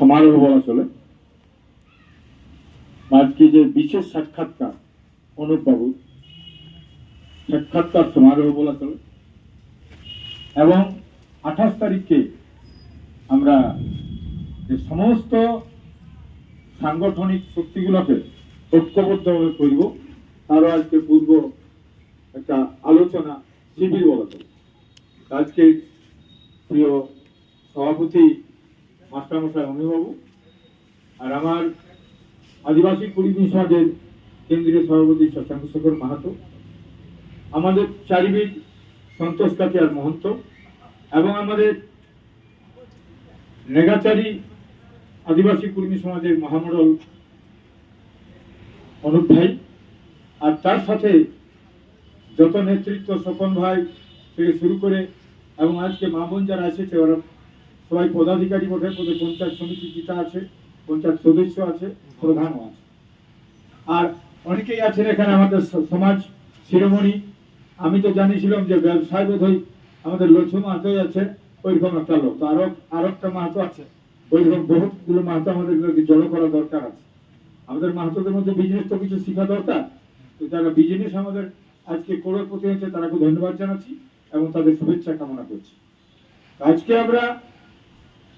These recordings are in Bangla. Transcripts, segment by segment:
সমারোহ বলা চলে আজকে যে বিশেষ সাক্ষাৎকার অনুপ বাবু, সাক্ষাৎকার সমারোহ বলা চলে এবং আঠাশ তারিখে আমরা যে সমস্ত সাংগঠনিক শক্তিগুলোকে ঐক্যবদ্ধভাবে করব, তারও আজকে পূর্ব একটা আলোচনা শিবির বলা চলে। আজকে প্রিয় সভাপতি মাস্টারমশাই অমিবাবু আর আমার আদিবাসী কুড়ি সমাজের কেন্দ্রীয় সভাপতি শশাঙ্ক মাহাতো, আমাদের চারিবিদ সন্তোষ কাতিয়ার মহন্ত এবং আমাদের নেগাচারী আদিবাসী কর্মী সমাজের মহামণ্ডল অনুপ ভাই আর তার সাথে যত নেতৃত্ব স্বপন ভাই থেকে শুরু করে এবং আজকে মা বোন যারা এসেছে ওরা সবাই পদাধিকারী বটে, পদে পঞ্চায়েত সমিতি জিতা আছে, পঞ্চায়েত সদস্য আছে, প্রধানও আছে। আর অনেকেই আছেন এখানে আমাদের সমাজ শিরোমণি। আমি তো জানিছিলাম যে ব্যবসায় বোধ হয় আমাদের লক্ষ্য মাহাতোই আছে ওইরকম একটা লোক। আরও আরও একটা মাহাতো আছে। ওইরকম বহুতগুলো মাহাতো আমাদের জড়ো করা দরকার আছে। আমাদের মাহাতোদের মধ্যে বিজনেস তো কিছু শেখা দরকার। তো যারা বিজনেস আমাদের আজকে করোড়পতি হয়েছে তারা খুব ধন্যবাদ জানাচ্ছি এবং তাদের শুভেচ্ছা কামনা করছি। আজকে আমরা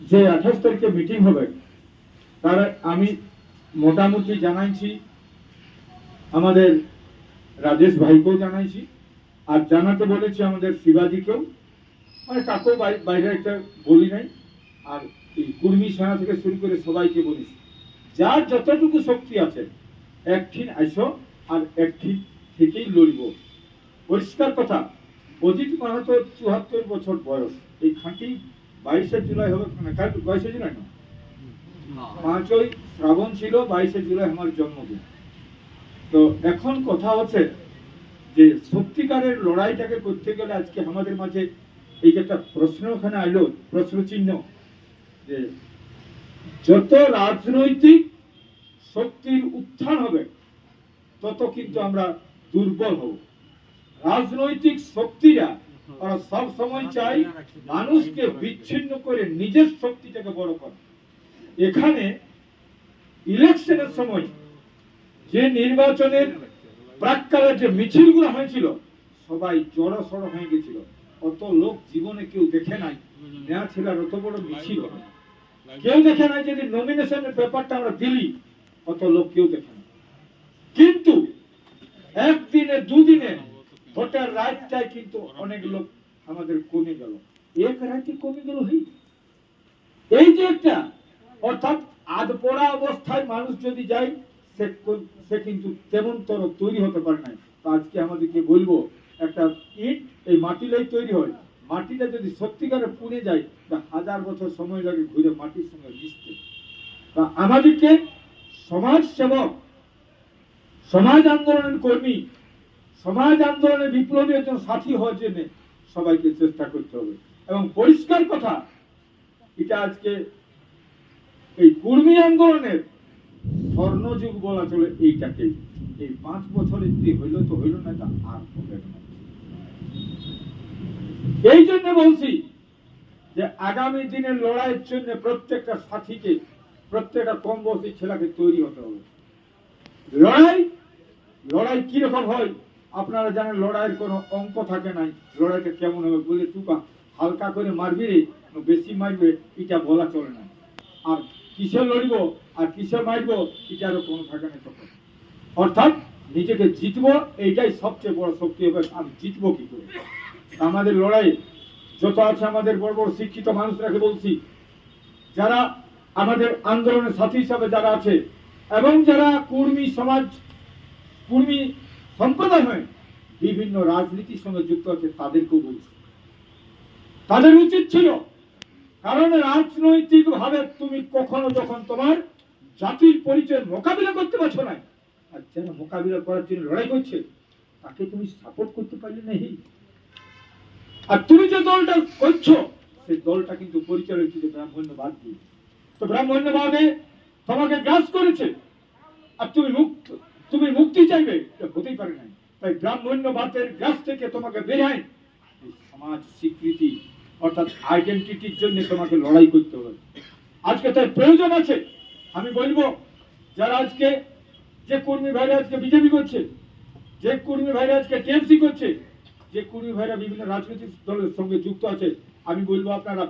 যে আঠাশ তারিখে মিটিং হবে, তার আমি মোটামুটি জানাইছি, আমাদের রাজেশ ভাইকেও জানাইছি, আর জানাতে বলেছি আমাদের শিবাজিকেও। মানে কাকেও বাইরে একটা বলি নাই, আর এই কুর্মী সেনা থেকে শুরু করে সবাইকে বলেছি যার যতটুকু শক্তি আছে, একঠিন আইসো আর একঠিন থেকেই লড়ব। পরিষ্কার কথা, অজিত মাহাতো চুয়াত্তর বছর বয়স, এই খাঁটি বাইশে জুলাই হবে বাইশে জুলাই না? পাঁচই শ্রাবণ ছিল বাইশে জুলাই আমার জন্মদিন। তো এখন কথা হচ্ছে যে সত্যিকারের লড়াইটাকে করতে গেলে আজকে আমাদের মাঝে এই যে একটা প্রশ্ন ওখানে আইলো প্রশ্ন চিহ্ন যে যত রাজনৈতিক শক্তির উত্থান হবে তত কিন্তু আমরা দুর্বল হব। রাজনৈতিক শক্তিরা ওরা সব সময় চাই মানুষকে বিচ্ছিন্ন করে নিজের শক্তিটাকে বড় করে। এখানে ইলেকশনের সময় যে নির্বাচনের প্রাককালে যে মিছিলগুলো হয়েছিল সবাই জড়ো সড়ো হয়ে গেছিল। অত লোক জীবনে কেউ দেখে নাই। নেওয়া ছিল আর অত বড় মিছিল। কেউ দেখে নাই যদি নমিনেশনের ব্যাপারটা আমরা দিলি অত লোক কেউ দেখে না কিন্তু একদিনে দুদিনে ভোটের রাতটায় কিন্তু অনেক লোক আমাদের কমে গেল। এক রাতে কমে গেল হই? এই যে একটা, অর্থাৎ আধপড়া অবস্থায় মানুষ যদি যায়, সে সে কিন্তু তেমন তর হতে পারে তো আজকে আমাদেরকে বলব, একটা ইট এই মাটিলাই তৈরি হয়। মাটিটা যদি সত্যিকারে পুড়ে যায়, তা হাজার বছর সময় লাগে ঘুরে মাটির সঙ্গে মিশতে। তা আমাদেরকে সমাজ সেবক সমাজ আন্দোলনের কর্মী সমাজ আন্দোলনে বিপ্লবী একজন সাথী হওয়ার জন্য সবাইকে চেষ্টা করতে হবে। এবং পরিষ্কার কথা, এটা আজকে এই কর্মী আন্দোলনের স্বর্ণযুগ বলা চলে এইটাকে। এই পাঁচ বছরে যদি হইল তো হইল না, তা আর হবে না। এই জন্য বলছি যে আগামী দিনের লড়াইয়ের জন্য প্রত্যেকটা সাথীকে, প্রত্যেকটা কম বয়সী ছেলেকে তৈরি হতে হবে। লড়াই লড়াই কীরকম হয়? আপনারা জানেন লড়াইয়ের কোনো অঙ্ক থাকে নাই। লড়াইটা কেমন হবে বলে টুকা হালকা করে মারবি রে, বেশি মারবে, এটা বলা চলে না। আর কিসে লড়ব আর কিসে মারব, এটারও কোনো থাকে না তখন। অর্থাৎ নিজেকে জিতবো, এইটাই সবচেয়ে বড় শক্তি হবে, আমি জিতবো কি করে? আমাদের লড়াই যত আছে আমাদের বড় বড় শিক্ষিত মানুষরাকে বলছি, যারা আমাদের আন্দোলনের সাথী হিসাবে যারা আছে, এবং যারা কর্মী সমাজ, কর্মী সম্প্রদায় হয় বিভিন্ন রাজনীতির সঙ্গে যুক্ত আছে, তাদেরকেও বলছি। তাদের উচিত ছিল, কারণ রাজনৈতিক ভাবে তুমি কখনো যখন তোমার জাতির পরিচয় মোকাবিলা করতে পারছ না, আর যারা মোকাবিলা করার জন্য লড়াই করছে, তাকে তুমি সাপোর্ট করতে পারলে না আর তুমি যে দলটা করছ, সেই দলটা কিন্তু পরিচালিত হচ্ছে ব্রাহ্মণ্যবাদ দিয়ে। তো ব্রাহ্মণ্যবাদে তোমাকে গ্রাস করেছে, আর তুমি মুক্ত। তুমি মুক্তি চাইবে? এটা হতেই পারে না তাই ব্রাহ্মণ্যবাদের গ্রাস থেকে তোমাকে বেরাই সমাজ স্বীকৃতি, অর্থাৎ আইডেন্টিটির জন্য তোমাকে লড়াই করতে হবে। আজকে তার প্রয়োজন আছে। আমি বলব, যারা আজকে যে কর্মী ভাইরা আজকে বিজেপি করছে, যে কর্মী ভাইরা আজকে টিএমসি করছে, যে কর্মী ভাইরা বিভিন্ন রাজনৈতিক দলের সঙ্গে যুক্ত আছে, আমি বলব আপনারা,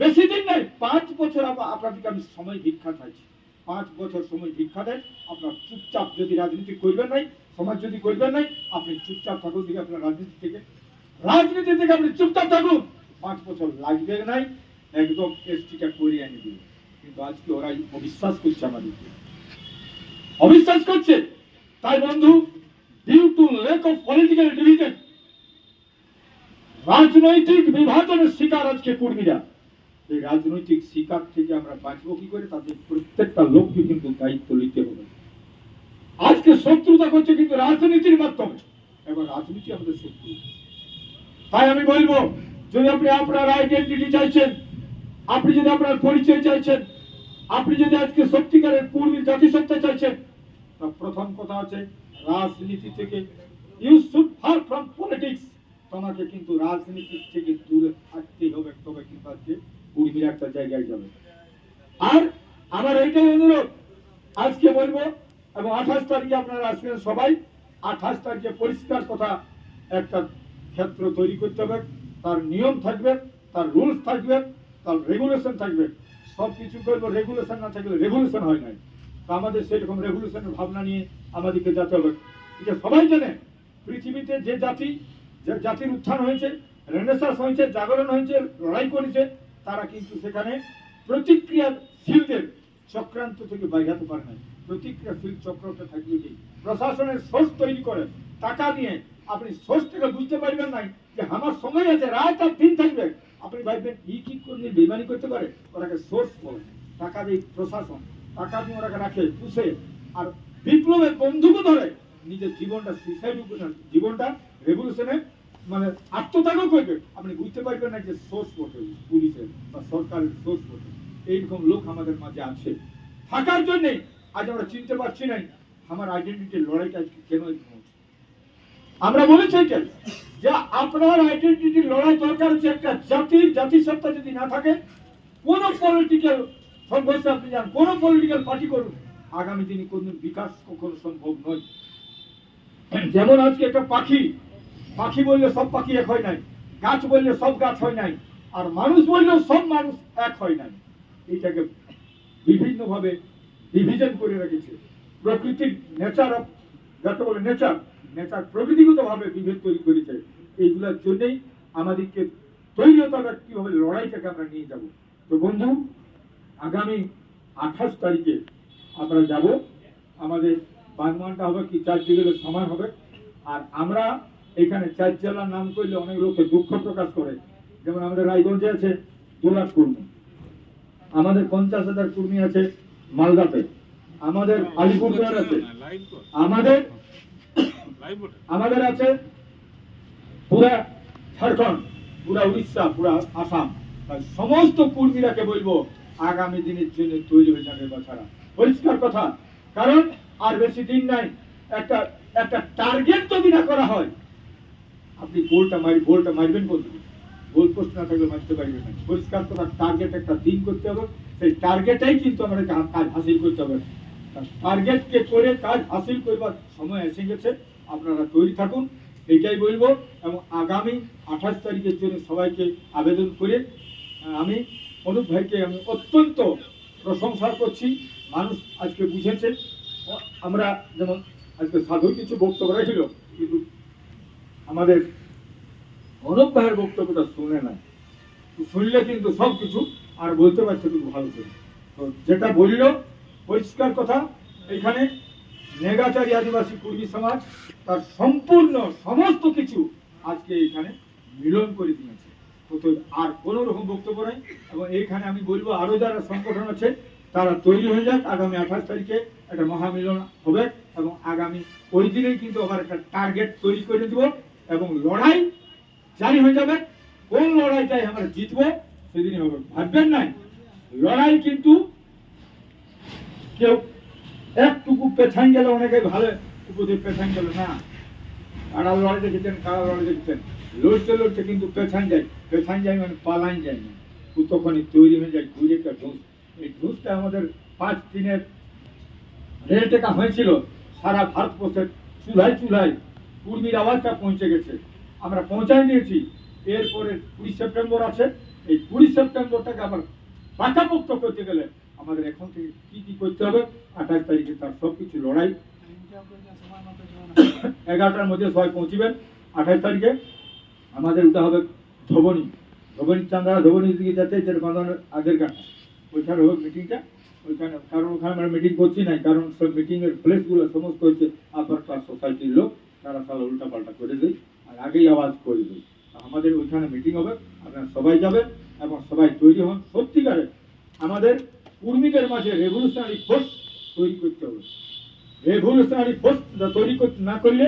বেশি দিন নাই পাঁচ বছর আপনাদেরকে আমি সময় ভিক্ষা চাইছি। পাঁচ বছর সময় ভিক্ষা দেন, আপনার চুপচাপ যদি রাজনীতি করবেন নাই, সমাজ যদি করবেন নাই, আপনি চুপচাপ থাকুন দিকে আপনার রাজনীতি থেকে। রাজনীতি থেকে আপনি চুপচাপ থাকুন। পাঁচ বছর লাগবে নাই, একদম এসটিটা করিয়ে এনে দিবে কিন্তু আজকে ওরাই অবিশ্বাস করছে আমাদেরকে। অবিশ্বাস করছে। তাই বন্ধু due to lack of political division রাজনৈতিক বিভাজনের শিকার আজকে কর্মীরা। এই রাজনৈতিক শিকার থেকে আমরা বাঁচবো কি করে? তাদের প্রত্যেকটা লোককে কিন্তু দায়িত্ব নিতে হবে। আজকে শত্রুতা করছে কিন্তু রাজনীতির মাধ্যমে। এবং রাজনীতি আমাদের শত্রু। তাই আমি বলব, যদি আপনি আপনার আইডেন্টিটি চাইছেন, আপনি যদি আপনার পরিচয় চাইছেন, আপনি যদি আজকে সত্যিকারের পূর্ণীর জাতিসত্তা চাইছেন তা প্রথম কথা আছে, রাজনীতি থেকে you should far from politics তোমাকে কিন্তু রাজনীতি থেকে দূরে থাকতেই হবে। তবে কিন্তু আজকে পূর্ণীর একটা জায়গায় যাবে। আর আমার এইটাই অনুরোধ, আজকে বলব, এবং আঠাশ তারিখে আপনারা আসবেন সবাই, আঠাশ তারিখে পরিষ্কার কথা, একটা ক্ষেত্র তৈরি করতে হবে, তার নিয়ম থাকবে, তার রুলস থাকবে, তার রেগুলেশন থাকবে। সব কিছু করব রেগুলেশন না থাকলে রেগুলেশন হয় নাই। তা আমাদের সেরকম রেগুলেশনের ভাবনা নিয়ে আমাদেরকে যেতে হবে। এটা সবাই জানে, পৃথিবীতে যে জাতি, যে জাতির উত্থান হয়েছে রেনেসাস হয়েছে, জাগরণ হয়েছে, লড়াই করেছে তারা কিন্তু সেখানে প্রতিক্রিয়াশীলদের চক্রান্ত থেকে বাইরাতে পারে না প্রতিক্রিয়াশীল চক্রটা থাকবে কি প্রশাসনের সোর্স তৈরি করেন টাকা নিয়ে আপনি সোর্স থেকে বুঝতে পারবেন নাই যে আমার সময় আছে, রাত আর দিন থাকবে। আপনি ভাববেন, ই কি করলে বেমানি করতে পারে? ওরাকে সোর্স বলে। টাকা দিয়ে প্রশাসন, টাকা দিয়ে ওরাকে রাখে, পুষে আর বিপ্লবের বন্ধুকে ধরে নিজের জীবনটা সুইসাইড জীবনটা রেভলিউশনে মানে আত্মত্যাগও করবে। আপনি বুঝতে পারবেন না যে সোর্স বটে, পুলিশের বা সরকারের সোর্স বটে। এইরকম লোক আমাদের মাঝে আছে। থাকার জন্যে আজ আমরা চিনতে পারছি না আমার আইডেন্টিটির লড়াইটা কেন আমরা বলেছি এটা, যে আপনার আইডেন্টিটির লড়াই দরকার হচ্ছে একটা জাতির জাতিসত্তা যদি না থাকে, কোন পলিটিক্যাল সংঘর্ষে আপনি যান, কোন পলিটিক্যাল পার্টি করুন, আগামী দিনে কোন বিকাশ কখনো সম্ভব নয়। যেমন আজকে একটা পাখি পাখি বললে সব পাখি এক হয় নাই, গাছ বললে সব গাছ হয় নাই, আর মানুষ বললেও সব মানুষ এক হয় নাই। এইটাকে বিভিন্ন ভাবে ডিভিশন করে রেখেছে। প্রকৃতির নেচার অফ যাকে বলে নেচার নেচার প্রকৃতিগত ভাবে বিভেদ তৈরি করেছে। এইগুলোর জন্যেই আমাদেরকে তৈরি কীভাবে লড়াইটাকে আমরা নিয়ে যাব। তো বন্ধু, আগামী আঠাশ তারিখে আমরা যাব। আমাদের বানমানটা হবে কি চার দিকের সমান হবে। আর আমরা এখানে চার জেলার নাম করলে অনেক লোকে দুঃখ প্রকাশ করে। যেমন আমাদের রায়গঞ্জে আছে দু লাখ কর্মী। আমাদের পঞ্চাশ হাজার কর্মী আছে মালদাতে। আমাদের আলিপুরদুয়ার আছে। আমাদের আমাদের আছে পুরা ঝাড়খণ্ড পুরা উড়িষ্যা পুরা আসাম। সমস্ত কর্মীরাকে বলব আগামী দিনের জন্য তৈরি হয়ে যাবে বাছারা। পরিষ্কার কথা কারণ আর বেশি দিন নাই একটা একটা টার্গেট যদি না করা হয় আপনি গোলটা মারি গোলটা মারবেন বলতে গোল পোস্ট না থাকলে মারতে পারবেন না। পরিষ্কার কথা টার্গেট একটা দিন করতে হবে। সেই টার্গেটাই কিন্তু আমাদের কাজ হাসিল করতে হবে। টার্গেটকে করে কাজ হাসিল করবার সময় এসে গেছে। আপনারা তৈরি থাকুন এটাই বলব। এবং আগামী আঠাশ তারিখের জন্য সবাইকে আবেদন করে আমি অনুপ ভাইকে আমি অত্যন্ত প্রশংসা করছি। মানুষ আজকে বুঝেছে। আমরা যেমন আজকে সাধু কিছু বক্তব্য রেখেছিল কিন্তু আমাদের অনুপ ভাইয়ের বক্তব্যটা শুনে না। শুনলে কিন্তু সব কিছু আর বলতে পারছে কিন্তু ভালো করে। তো যেটা বলল, পরিষ্কার কথা, এখানে নেগাচারী আদিবাসী কর্মী সমাজ তার সম্পূর্ণ সমস্ত কিছু আজকে এখানে মিলন করে দিয়েছে। আর কোনো রকম বক্তব্য নেই এবং এইখানে আমি বলব, আরও যারা সংগঠন আছে, তারা তৈরি হয়ে যাক। আগামী আঠাশ তারিখে একটা মহামিলন হবে এবং আগামী ওই দিনেই কিন্তু আবার একটা টার্গেট তৈরি করে দিব। এবং লড়াই জারি হয়ে যাবে। কোন লড়াইটাই আমরা জিতবো সেদিনই হবে। ভাববেন নাই? লড়াই কিন্তু কেউ একটুকু পেছান গেলে অনেকে ভালো উপদেশ পেছান গেল না। কারা লড়াই দেখেছেন কারা লড়াই দেখেছেন লড়তে লড়তে কিন্তু পেছান যায়। পেছান যায় মানে পালান যায়। না ও তখনই তৈরি হয়ে যায় ঘুরে একটা ঢোস। এই যেটা আমাদের পাঁচ দিনের রেল টেকা হয়েছিল। সারা ভারতবর্ষের চুলায় চুলায় কুর্মীর আওয়াজটা পৌঁছে গেছে। আমরা পৌঁছায় দিয়েছি। এরপরে কুড়ি সেপ্টেম্বর আছে। এই কুড়ি সেপ্টেম্বরটাকে আবার পাকাপোক্ত করতে গেলে আমাদের এখন থেকে কি কি করতে হবে? আঠাশ তারিখে তার সব কিছু লড়াই। এগারোটার মধ্যে সবাই পৌঁছিবেন। আঠাশ তারিখে আমাদের ওটা হবে ধবনী। ধবনী চান্দারা ধবনীর দিকে যাতে যেটা বাঁধানোর আগের গানটা ওইখানে হবে মিটিংটা ওইখানে কারণ ওখানে আমরা মিটিং করছি না কারণ সব মিটিংয়ের প্লেসগুলো সমস্ত হচ্ছে আপার ক্লাস সোসাইটির লোক। তারা সালা উল্টা পাল্টা করে দেয় আর আগেই আওয়াজ করে দেয়। আমাদের ওইখানে মিটিং হবে, আপনারা সবাই যাবেন এবং সবাই তৈরি হন। সত্যিকারে আমাদের কর্মীদের মাঝে রেভলিউশনারি ফোর্স তৈরি করতে হবে। রেভলিউশনারি ফোর্স তৈরি করতে না করলে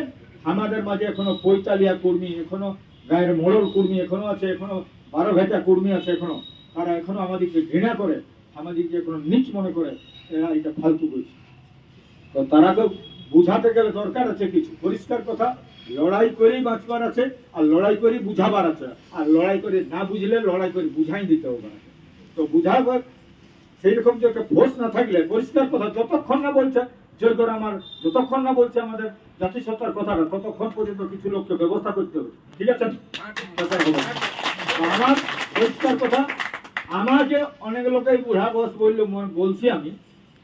আমাদের মাঝে এখনও পৈতালিয়া কর্মী, এখনও গায়ের মোড়ল কর্মী এখনও আছে, এখনও বারো ভেটা কর্মী আছে এখনও। তারা এখনও আমাদেরকে ঘৃণা করে, আমাদেরকে এখনও নিচ মনে করে, এরা এটা ফালতু করছে তো তারাকে বুঝাতে গেলে দরকার আছে কিছু। পরিষ্কার কথা, লড়াই করেই বাঁচবার আছে, আর লড়াই করে বুঝাবার আছে। আর লড়াই করে না বুঝলে লড়াই করে বুঝাই দিতে হবে তো বুঝাবার সেই রকম যে একটা ফোর্স না থাকলে, পরিষ্কার কথা, যতক্ষণ না বলছে, জোর করে আমার, যতক্ষণ না বলছে আমাদের জাতিসত্তার কথাটা, ততক্ষণ পর্যন্ত কিছু লোককে ব্যবস্থা করতে হবে। ঠিক আছে। আমার পরিষ্কার কথা আমাকে অনেক লোকেই বুড়া বয়স বলল বলছি আমি,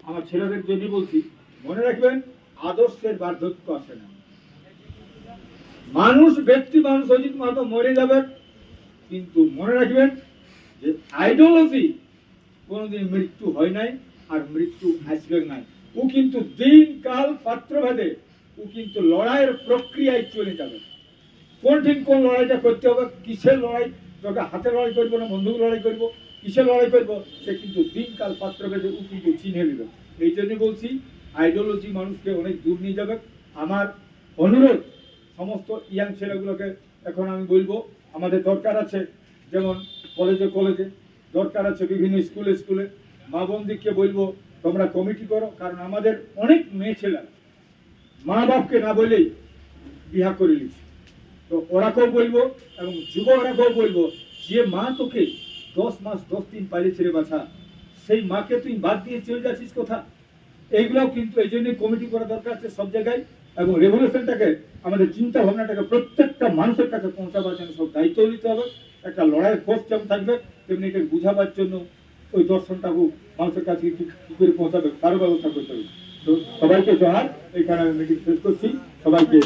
আমার ছেলেদের জন্য বলছি, মনে রাখবেন আদর্শের বার্ধক্য আসে না। মানুষ, ব্যক্তি, মানুষ অজিত মাহাতো মরে যাবে কিন্তু মনে রাখবেন যে আইডিওলজি কোনোদিন মৃত্যু হয় নাই আর মৃত্যু আসবে নাই। ও কিন্তু দিন কাল পাত্রভেদে ও কিন্তু লড়াইয়ের প্রক্রিয়ায় চলে যাবে। কোন দিন কোন লড়াইটা করতে হবে, কিসের লড়াই? তোকে হাতে লড়াই করব না, বন্ধুক লড়াই করব? কিসের লড়াই করব? সে কিন্তু দিন কাল পাত্রভেদে ও কিন্তু চিনে নেবে এই জন্য বলছি আইডিওলজি মানুষকে অনেক দূর নিয়ে যাবে। আমার অনুরোধ, সমস্ত ইয়াং ছেলেগুলোকে এখন আমি বলব, আমাদের দরকার আছে, যেমন কলেজে কলেজে দরকার আছে বিভিন্ন স্কুলে স্কুলে। মা বোনদিককে বলব, তোমরা কমিটি করো, কারণ আমাদের অনেক মেয়ে ছেলে মা বাপকে না বলেই বিহা করে নিচ্ছে। তো ওরাকেও বলব এবং যুবকরাকেও বলব, যে মা তোকে দশ মাস, দশ দিন পালিয়েছে রে বাছা। সেই মাকে তুই বাদ দিয়ে চলে যাচ্ছিস কোথা এইগুলাও কিন্তু এই জন্য কমিটি করা দরকার আছে সব জায়গায়, এবং রেভলিউশনটাকে আমাদের চিন্তা ভাবনাটাকে প্রত্যেকটা মানুষের কাছে পৌঁছাবার জন্য সব দায়িত্ব নিতে হবে। একটা লড়াইয়ের ফোর্স যেমন থাকবে, তেমনি এটা বুঝাবার জন্য ওই দর্শনটাকে মানুষের কাছে কি করে পৌঁছাবে তারও ব্যবস্থা করতে হবে। তো সবাইকে জহার এখানে আমি মিটিং শেষ করছি। সবাইকে